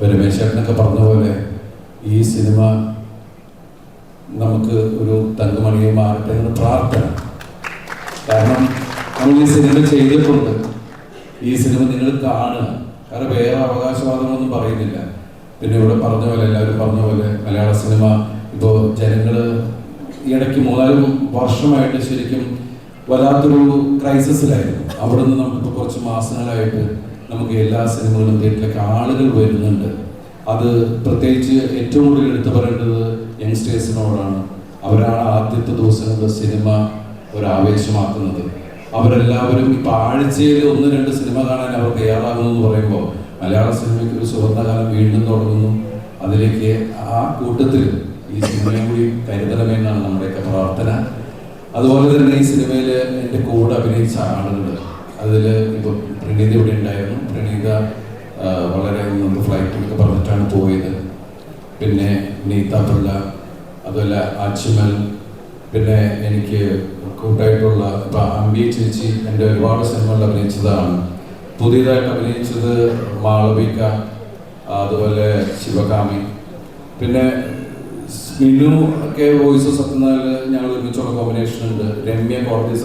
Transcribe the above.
ഇപ്പൊ രമേശ് പറഞ്ഞ പോലെ ഈ സിനിമ നമുക്ക് ഒരു തങ്കമണിയെ മാറട്ടെ എന്ന് പ്രാർത്ഥന. കാരണം നമ്മൾ ഈ സിനിമ ചെയ്തിട്ടുണ്ട്. ഈ സിനിമ നിങ്ങൾ കാണുക. കാരണം വേറെ അവകാശവാദങ്ങളൊന്നും പറയുന്നില്ല. പിന്നെ ഇവിടെ പറഞ്ഞ പോലെ എല്ലാവരും പറഞ്ഞ പോലെ മലയാള സിനിമ ഇപ്പോൾ ജനങ്ങൾ ഇടയ്ക്ക് മൂന്നാൽ വർഷമായിട്ട് ശരിക്കും വല്ലാത്തൊരു ക്രൈസിസിലായിരുന്നു അവിടെ നിന്ന് നമുക്കിപ്പോൾ കുറച്ച് മാസങ്ങളായിട്ട് നമുക്ക് എല്ലാ സിനിമകളും തിയേറ്ററിലേക്ക് ആളുകൾ വരുന്നുണ്ട്. അത് പ്രത്യേകിച്ച് ഏറ്റവും കൂടുതൽ എടുത്തു പറയേണ്ടത് യങ്സ്റ്റേഴ്സിനോടാണ്. അവരാണ് ആദ്യത്തെ ദിവസങ്ങളിൽ സിനിമ ഒരു ആവേശമാക്കുന്നത് അവരെല്ലാവരും ഇപ്പം ആഴ്ചയിൽ ഒന്ന് രണ്ട് സിനിമ കാണാൻ അവർ തയ്യാറാകുന്നു എന്ന് പറയുമ്പോൾ മലയാള സിനിമയ്ക്ക് ഒരു സുവർണകാലം വീണ്ടും തുടങ്ങുന്നു. അതിലേക്ക് ആ കൂട്ടത്തിൽ ഈ സിനിമയും കൂടി കരുതണമെന്നാണ് നമ്മുടെയൊക്കെ പ്രാർത്ഥന. അതുപോലെ തന്നെ ഈ സിനിമയിൽ എന്റെ കൂടെ അഭിനയിച്ച ആളുകൾ അതിൽ ഇപ്പോൾ പ്രണീത ഇവിടെ ഉണ്ടായിരുന്നു. പ്രണീത വളരെ നമുക്ക് ഫ്ലൈറ്റിലൊക്കെ പറഞ്ഞിട്ടാണ് പോയത്. പിന്നെ നീത പിള്ള അതുപോലെ അച്ചുമൽ പിന്നെ എനിക്ക് കൂട്ടായിട്ടുള്ള ഇപ്പം അമ്പി ചേച്ചി എന്റെ ഒരുപാട് സിനിമകളിൽ അഭിനയിച്ചതാണ്. പുതിയതായിട്ട് അഭിനയിച്ചത് മാളവിക അതുപോലെ ശിവകാമി. പിന്നെ മിനു ഒക്കെ വോയിസ് സത്യനാൽ ഞങ്ങൾ ഒരുമിച്ചുള്ള കോമ്പിനേഷൻ ഉണ്ട്. രമ്യ കോടതി